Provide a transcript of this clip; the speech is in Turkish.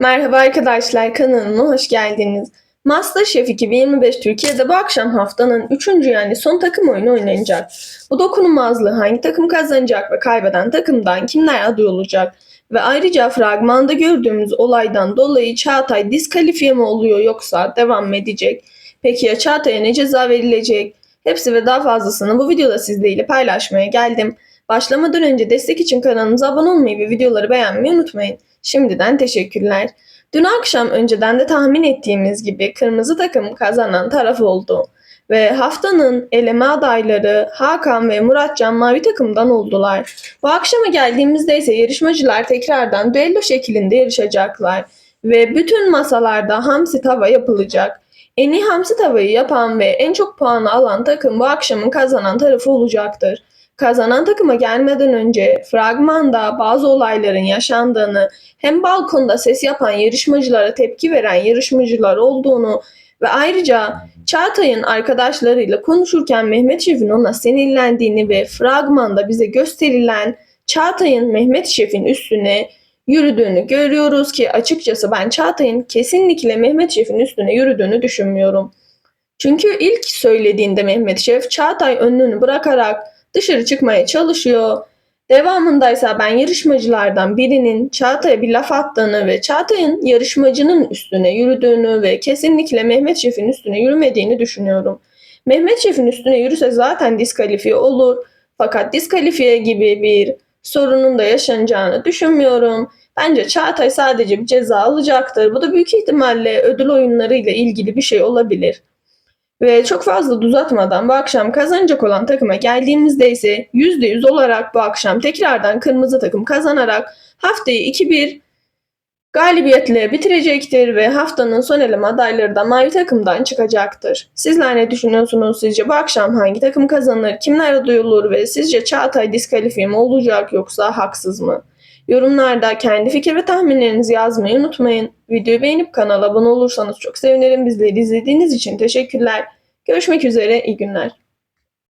Merhaba arkadaşlar kanalıma hoş geldiniz. MasterChef 2025 Türkiye'de bu akşam haftanın 3. yani son takım oyunu oynanacak. Bu dokunulmazlığı hangi takım kazanacak ve kaybeden takımdan kimler aday olacak? Ve ayrıca fragmanda gördüğümüz olaydan dolayı Çağatay diskalifiye mi oluyor yoksa devam mı edecek? Peki ya Çağatay'a ne ceza verilecek? Hepsi ve daha fazlasını bu videoda sizlerle paylaşmaya geldim. Başlamadan önce destek için kanalımıza abone olmayı ve videoları beğenmeyi unutmayın. Şimdiden teşekkürler. Dün akşam önceden de tahmin ettiğimiz gibi kırmızı takım kazanan taraf oldu. Ve haftanın eleme adayları Hakan ve Muratcan mavi takımdan oldular. Bu akşama geldiğimizde ise yarışmacılar tekrardan düello şeklinde yarışacaklar. Ve bütün masalarda hamsi tava yapılacak. En iyi hamsi tavayı yapan ve en çok puanı alan takım bu akşamın kazanan tarafı olacaktır. Kazanan takıma gelmeden önce fragmanda bazı olayların yaşandığını hem balkonda ses yapan yarışmacılara tepki veren yarışmacılar olduğunu ve ayrıca Çağatay'ın arkadaşlarıyla konuşurken Mehmet Şef'in ona sinirlendiğini ve fragmanda bize gösterilen Çağatay'ın Mehmet Şef'in üstüne yürüdüğünü görüyoruz ki açıkçası ben Çağatay'ın kesinlikle Mehmet Şef'in üstüne yürüdüğünü düşünmüyorum. Çünkü ilk söylediğinde Mehmet Şef Çağatay önünü bırakarak dışarı çıkmaya çalışıyor. Devamındaysa ben yarışmacılardan birinin Çağatay'a bir laf attığını ve Çağatay'ın yarışmacının üstüne yürüdüğünü ve kesinlikle Mehmet Şef'in üstüne yürümediğini düşünüyorum. Mehmet Şef'in üstüne yürüse zaten diskalifiye olur. Fakat diskalifiye gibi bir sorunun da yaşanacağını düşünmüyorum. Bence Çağatay sadece bir ceza alacaktır. Bu da büyük ihtimalle ödül oyunlarıyla ilgili bir şey olabilir. Ve çok fazla uzatmadan bu akşam kazanacak olan takıma geldiğimizde ise %100 olarak bu akşam tekrardan kırmızı takım kazanarak haftayı 2-1 galibiyetle bitirecektir ve haftanın son eleme adayları da mavi takımdan çıkacaktır. Sizler ne düşünüyorsunuz? Sizce bu akşam hangi takım kazanır? Kimler duyulur ve sizce Çağatay diskalifiye mi olacak yoksa haksız mı? Yorumlarda kendi fikir ve tahminlerinizi yazmayı unutmayın. Videoyu beğenip kanala abone olursanız çok sevinirim. Bizleri izlediğiniz için teşekkürler. Görüşmek üzere, iyi günler.